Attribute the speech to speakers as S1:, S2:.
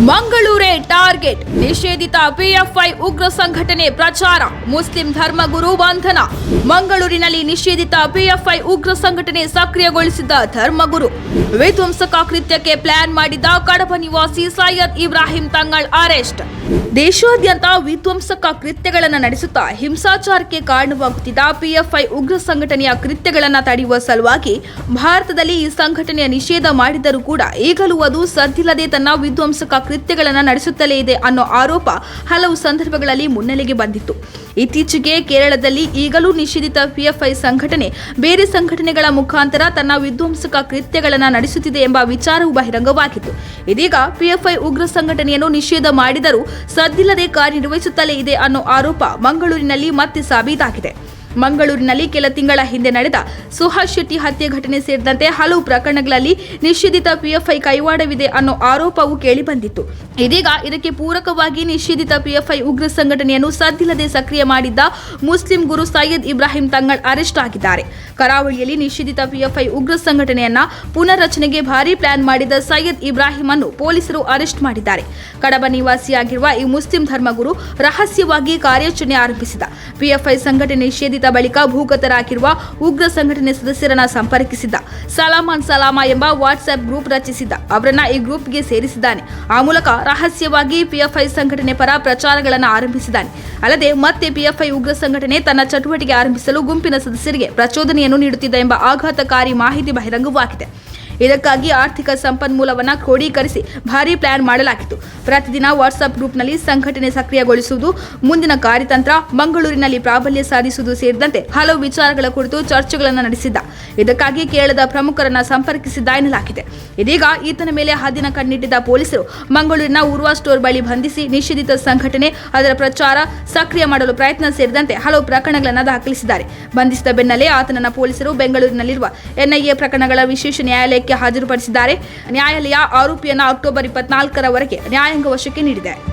S1: ಮಂಗಳೂರೇ target. ನಿಷೇಧಿತ PFI ಉಗ್ರ ಸಂಘಟನೆ ಪ್ರಚಾರ. ಮುಸ್ಲಿಂ ಧರ್ಮಗುರು ಬಂಧನ. ಮಂಗಳೂರಿನಲ್ಲಿ ನಿಷೇಧಿತ ಪಿಎಫ್ಐ ಉಗ್ರ ಸಂಘಟನೆ ಸಕ್ರಿಯಗೊಳಿಸಿದ ಧರ್ಮಗುರು ವಿಧ್ವಂಸಕ ಕೃತ್ಯಕ್ಕೆ ಪ್ಲಾನ್ ಮಾಡಿದ ಕಡಬ ನಿವಾಸಿ ಸೈಯದ್ ಇಬ್ರಾಹಿಂ ತಂಗಳ್ ಅರೆಸ್ಟ್. ದೇಶಾದ್ಯಂತ ವಿಧ್ವಂಸಕ ಕೃತ್ಯಗಳನ್ನು ನಡೆಸುತ್ತಾ ಹಿಂಸಾಚಾರಕ್ಕೆ ಕಾರಣವಾಗುತ್ತಿದ್ದ ಪಿಎಫ್ಐ ಉಗ್ರ ಸಂಘಟನೆಯ ಕೃತ್ಯಗಳನ್ನು ತಡೆಯುವ ಸಲುವಾಗಿ ಭಾರತದಲ್ಲಿ ಈ ಸಂಘಟನೆಯ ನಿಷೇಧ ಮಾಡಿದರೂ ಕೂಡ ಈಗಲೂ ಅದು ಸದ್ದಿಲ್ಲದೆ ತನ್ನ ವಿಧ್ವಂಸಕ ಕೃತ್ಯಗಳನ್ನು ನಡೆಸುತ್ತಲೇ ಇದೆ ಅನ್ನೋ ಆರೋಪ ಹಲವು ಸಂದರ್ಭಗಳಲ್ಲಿ ಮುನ್ನೆಲೆಗೆ ಬಂದಿತ್ತು. ಇತ್ತೀಚೆಗೆ ಕೇರಳದಲ್ಲಿ ಈಗಲೂ ನಿಷೇಧಿತ ಪಿಎಫ್ಐ ಸಂಘಟನೆ ಬೇರೆ ಸಂಘಟನೆಗಳ ಮುಖಾಂತರ ತನ್ನ ವಿಧ್ವಂಸಕ ಕೃತ್ಯಗಳನ್ನು ನಡೆಸುತ್ತಿದೆ ಎಂಬ ವಿಚಾರವು ಬಹಿರಂಗವಾಗಿತ್ತು. ಇದೀಗ ಪಿಎಫ್ಐ ಉಗ್ರ ಸಂಘಟನೆಯನ್ನು ನಿಷೇಧ ಮಾಡಿದರೂ ಸದ್ದಿಲ್ಲದೆ ಕಾರ್ಯನಿರ್ವಹಿಸುತ್ತಲೇ ಇದೆ ಅನ್ನೋ ಆರೋಪ ಮಂಗಳೂರಿನಲ್ಲಿ ಮತ್ತೆ ಸಾಬೀತಾಗಿದೆ. ಮಂಗಳೂರಿನಲ್ಲಿ ಕೆಲ ತಿಂಗಳ ಹಿಂದೆ ನಡೆದ ಸುಹಾಸ್ ಶೆಟ್ಟಿ ಹತ್ಯೆ ಘಟನೆ ಸೇರಿದಂತೆ ಹಲವು ಪ್ರಕರಣಗಳಲ್ಲಿ ನಿಷೇಧಿತ ಪಿಎಫ್ಐ ಕೈವಾಡವಿದೆ ಅನ್ನೋ ಆರೋಪವು ಕೇಳಿಬಂದಿತ್ತು ಇದೀಗ ಇದಕ್ಕೆ ಪೂರಕವಾಗಿ ನಿಷೇಧಿತ ಪಿಎಫ್ಐ ಉಗ್ರ ಸಂಘಟನೆಯನ್ನು ಸದ್ದಿಲ್ಲದೆ ಸಕ್ರಿಯ ಮಾಡಿದ್ದ ಮುಸ್ಲಿಂ ಗುರು ಸೈಯದ್ ಇಬ್ರಾಹಿಂ ತಂಗಳ್ ಅರೆಸ್ಟ್ ಆಗಿದ್ದಾರೆ. ಕರಾವಳಿಯಲ್ಲಿ ನಿಷೇಧಿತ ಪಿಎಫ್ಐ ಉಗ್ರ ಸಂಘಟನೆಯನ್ನ ಪುನರ್ರಚನೆಗೆ ಭಾರಿ ಪ್ಲಾನ್ ಮಾಡಿದ ಸೈಯದ್ ಇಬ್ರಾಹಿಂ ಅನ್ನು ಪೊಲೀಸರು ಅರೆಸ್ಟ್ ಮಾಡಿದ್ದಾರೆ. ಕಡಬ ನಿವಾಸಿಯಾಗಿರುವ ಈ ಮುಸ್ಲಿಂ ಧರ್ಮಗುರು ರಹಸ್ಯವಾಗಿ ಕಾರ್ಯಾಚರಣೆ ಆರಂಭಿಸಿದ. ಪಿಎಫ್ಐ ಸಂಘಟನೆ ನಿಷೇಧಿತ ಬಳಿಕ ಭೂಗತರಾಗಿರುವ ಉಗ್ರ ಸಂಘಟನೆ ಸದಸ್ಯರನ್ನ ಸಂಪರ್ಕಿಸಿದ್ದ. ಸಲಾಮಾನ್ ಸಲಾಮಾ ಎಂಬ ವಾಟ್ಸ್ಆಪ್ ಗ್ರೂಪ್ ರಚಿಸಿದ್ದ. ಅವರನ್ನ ಈ ಗ್ರೂಪ್ಗೆ ಸೇರಿಸಿದ್ದಾನೆ. ಆ ಮೂಲಕ ರಹಸ್ಯವಾಗಿ ಪಿಎಫ್ಐ ಸಂಘಟನೆ ಪರ ಪ್ರಚಾರಗಳನ್ನು ಆರಂಭಿಸಿದ್ದಾನೆ. ಅಲ್ಲದೆ ಮತ್ತೆ ಪಿಎಫ್ಐ ಉಗ್ರ ಸಂಘಟನೆ ತನ್ನ ಚಟುವಟಿಕೆ ಆರಂಭಿಸಲು ಗುಂಪಿನ ಸದಸ್ಯರಿಗೆ ಪ್ರಚೋದನೆಯನ್ನು ನೀಡುತ್ತಿದೆ ಎಂಬ ಆಘಾತಕಾರಿ ಮಾಹಿತಿ ಬಹಿರಂಗವಾಗಿದೆ. ಇದಕ್ಕಾಗಿ ಆರ್ಥಿಕ ಸಂಪನ್ಮೂಲವನ್ನು ಕ್ರೋಢೀಕರಿಸಿ ಭಾರಿ ಪ್ಲಾನ್ ಮಾಡಲಾಗಿತ್ತು. ಪ್ರತಿದಿನ ವಾಟ್ಸ್ಆಪ್ ಗ್ರೂಪ್ನಲ್ಲಿ ಸಂಘಟನೆ ಸಕ್ರಿಯಗೊಳಿಸುವುದು, ಮುಂದಿನ ಕಾರ್ಯತಂತ್ರ ಮಂಗಳೂರಿನಲ್ಲಿ ಪ್ರಾಬಲ್ಯ ಸಾಧಿಸುವುದು ಸೇರಿದಂತೆ ಹಲವು ವಿಚಾರಗಳ ಕುರಿತು ಚರ್ಚೆಗಳನ್ನು ನಡೆಸಿದ್ದ. ಇದಕ್ಕಾಗಿ ಕೇರಳದ ಪ್ರಮುಖರನ್ನ ಸಂಪರ್ಕಿಸಿದ್ದ ಎನ್ನಲಾಗಿದೆ. ಇದೀಗ ಈತನ ಮೇಲೆ ಹದ್ದಿನ ಕಣ್ಣಿಟ್ಟಿದ್ದ ಪೊಲೀಸರು ಮಂಗಳೂರಿನ ಉರ್ವಾ ಸ್ಟೋರ್ ಬಳಿ ಬಂಧಿಸಿ ನಿಷೇಧಿತ ಸಂಘಟನೆ ಅದರ ಪ್ರಚಾರ ಸಕ್ರಿಯ ಮಾಡಲು ಪ್ರಯತ್ನ ಸೇರಿದಂತೆ ಹಲವು ಪ್ರಕರಣಗಳನ್ನು ದಾಖಲಿಸಿದ್ದಾರೆ. ಬಂಧಿಸಿದ ಬೆನ್ನಲ್ಲೇ ಆತನನ್ನ ಪೊಲೀಸರು ಬೆಂಗಳೂರಿನಲ್ಲಿರುವ ಎನ್ಐಎ ಪ್ರಕರಣಗಳ ವಿಶೇಷ ನ್ಯಾಯಾಲಯಕ್ಕೆ ಹಾಜರುಪಡಿಸಿದ್ದಾರೆ. ನ್ಯಾಯಾಲಯ ಆರೋಪಿಯನ್ನು ಅಕ್ಟೋಬರ್ ಇಪ್ಪತ್ನಾಲ್ಕರವರೆಗೆ ನ್ಯಾಯಾಂಗ ವಶಕ್ಕೆ ನೀಡಿದೆ.